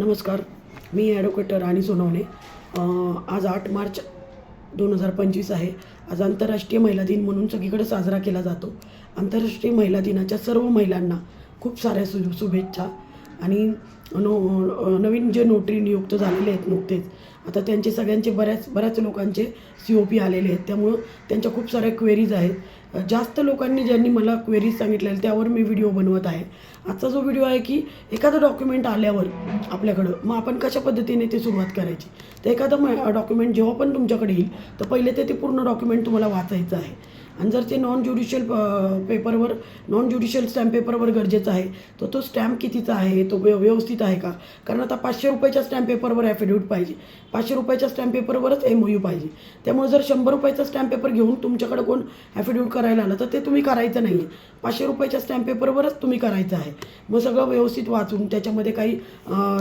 नमस्कार मी ॲडव्होकेट राणी सोनवणे. आज आठ मार्च दोन हजार पंचवीस आहे. आज आंतरराष्ट्रीय महिला दिन म्हणून सगळीकडे साजरा केला जातो. आंतरराष्ट्रीय महिला दिनाच्या सर्व महिलांना खूप साऱ्या सु शुभेच्छा आणि नो नवीन जे नोटरी नियुक्त झालेले आहेत नुकतेच आता त्यांचे सगळ्यांचे बऱ्याच बऱ्याच लोकांचे सी ओ पी आलेले आहेत. त्यामुळं त्यांच्या खूप साऱ्या क्वेरीज आहेत. जास्त लोकांनी ज्यांनी मला क्वेरीज सांगितल्या त्यावर मी व्हिडिओ बनवत आहे. आजचा जो व्हिडिओ आहे की एखादं डॉक्युमेंट आल्यावर आपल्याकडं मग आपण कशा पद्धतीने ते सुरुवात करायची? तर एखादं डॉक्युमेंट जेव्हा पण तुमच्याकडे येईल तर पहिले ते ते पूर्ण डॉक्युमेंट तुम्हाला वाचायचं आहे. आणि जर ते नॉन ज्युडिशियल पेपरवर नॉन ज्युडिशियल स्टॅम्प पेपरवर गरजेचं आहे तर तो स्टॅम्प कितीचा आहे तो व्यवस्थित व्यवस्थित आहे का? कारण आता पाचशे रुपयाच्या स्टॅम्प पेपरवर ॲफिडेविट पाहिजे. पाचशे रुपयाच्या स्टॅम्प पेपरवरच एम यू पाहिजे. त्यामुळे जर शंभर रुपयाचा स्टॅम्प पेपर घेऊन तुमच्याकडे कोण ॲफिडेविट करायला आलं तर ते तुम्ही करायचं नाही आहे पाचशे रुपयाच्या स्टॅम्प पेपरवरच तुम्ही करायचं आहे. मग सगळं व्यवस्थित वाचून त्याच्यामध्ये काही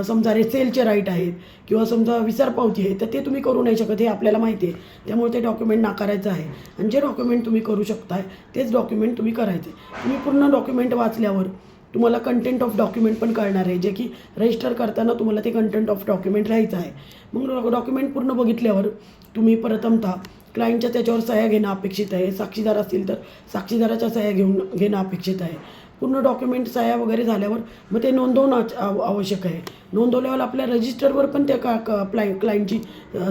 समजा रेसेलचे राईट आहेत किंवा समजा विसर पावती आहे तर ते तुम्ही करू नाही शकत हे आपल्याला माहिती आहे. त्यामुळे ते डॉक्युमेंट नाकारायचं आहे. आणि जे डॉक्युमेंट तुम्ही करू शकताय तेच डॉक्युमेंट तुम्ही करायचे तुम्ही पूर्ण डॉक्युमेंट वाचल्यावर तुम्हाला कंटेंट ऑफ डॉक्युमेंट पण कळणार आहे. जे की रजिस्टर करताना तुम्हाला ते कंटेंट ऑफ डॉक्युमेंट राहायचं आहे. मग डॉक्युमेंट पूर्ण बघितल्यावर तुम्ही प्रथमतः क्लायंटच्या त्याच्यावर सह्या घेणं अपेक्षित आहे. साक्षीदार असतील तर साक्षीदाराच्या सह्या घेऊन घेणं अपेक्षित आहे. पूर्ण डॉक्युमेंट सह्या वगैरे झाल्यावर मग ते नोंदवणं आव- आवश्यक आहे. नोंदवल्यावर आपल्या रजिस्टरवर पण त्या का क प्लाय क्लायंटची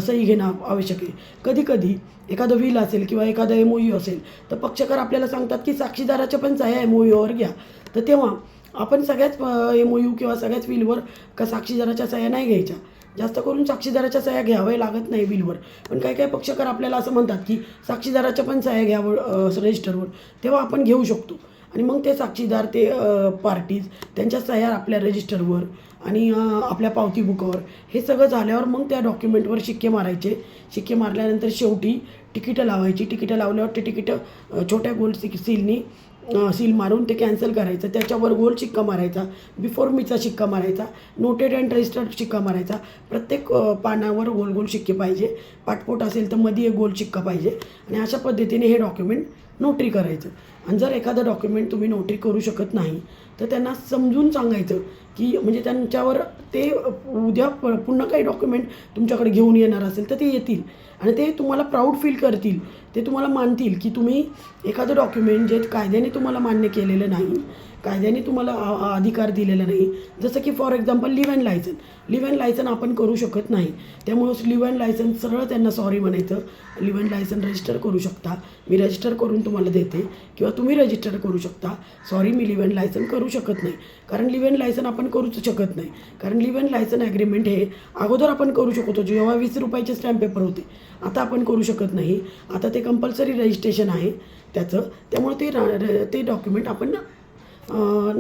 सही घेणं आवश्यक आहे. कधी कधी एखादं व्हील असेल किंवा एखादं एम ओ यू असेल तर पक्षकार आपल्याला सांगतात की साक्षीदाराच्या पण सह्या एम ओ यूवर घ्या. तर तेव्हा आपण सगळ्याच एम ओ यू किंवा सगळ्याच व्हीलवर का साक्षीदाराच्या सह्या नाही घ्यायच्या. जास्त करून साक्षीदाराच्या सह्या घ्याव्या लागत नाही बिलवर. पण काही काही पक्षकार आपल्याला असं म्हणतात की साक्षीदाराच्या पण सह्या घ्यावं रजिस्टरवर तेव्हा आपण घेऊ शकतो. आणि मग ते साक्षीदार ते पार्टीज त्यांच्या सह्या आपल्या रजिस्टरवर आणि आपल्या पावती बुकावर हे सगळं झाल्यावर मग त्या डॉक्युमेंटवर शिक्के मारायचे. शिक्के मारल्यानंतर शेवटी तिकीटं लावायची. तिकीटं लावल्यावर ते तिकीटं छोट्या गोल सी सीलनी सील मारून ते कॅन्सल करायचं. त्याच्यावर गोल शिक्का मारायचा. बिफोर मीचा शिक्का मारायचा. नोटेड अँड रजिस्टर्ड शिक्का मारायचा. प्रत्येक पानावर गोल गोल शिक्के पाहिजे. पाठपोट असेल तर मध्ये एक गोल शिक्का पाहिजे. आणि अशा पद्धतीने हे डॉक्युमेंट नोटरी करायचं. आणि जर एखादं डॉक्युमेंट तुम्ही नोटरी करू शकत नाही तर त्यांना समजून सांगायचं की म्हणजे त्यांच्यावर ते उद्या प पुन्हा काही डॉक्युमेंट तुमच्याकडे घेऊन येणार असेल तर ते येतील. आणि ते तुम्हाला प्राऊड फील करतील. ते तुम्हाला मानतील की तुम्ही एखादं डॉक्युमेंट जे कायद्याने तुम्हाला मान्य केलेलं नाही कायद्याने तुम्हाला अधिकार दिलेला नाही. जसं की for example leave and licence leave and licence आपण करू शकत नाही. त्यामुळं लिव्ह अँड लायसन सरळ त्यांना सॉरी म्हणायचं. लिव्ह अँड लायसन रजिस्टर करू शकता. मी रजिस्टर करून तुम्हाला देते. किंवा तुम्ही रजिस्टर करू शकता. सॉरी मी लिव्ह अँड लायसन करू शकत नाही. कारण लिव्ह अँड लायसन आपण करूच शकत नाही. कारण लिव्ह अँड लायसन ॲग्रीमेंट हे अगोदर आपण करू शकतो. जेव्हा वीस रुपयाचे स्टॅम्प पेपर होते आता आपण करू शकत नाही. आता ते कंपल्सरी रजिस्ट्रेशन आहे. त्याचं त्यामुळे ते रा र- ते डॉक्युमेंट आपण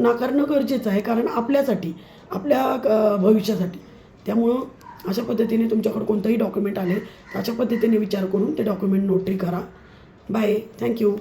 नाकारणं गरजेचं आहे. कारण आपल्यासाठी आपल्या भविष्यासाठी. त्यामुळं अशा पद्धतीने तुमच्याकडे कोणतंही डॉक्युमेंट आले तर अशा पद्धतीने विचार करून ते डॉक्युमेंट नोटरी करा. Bye thank you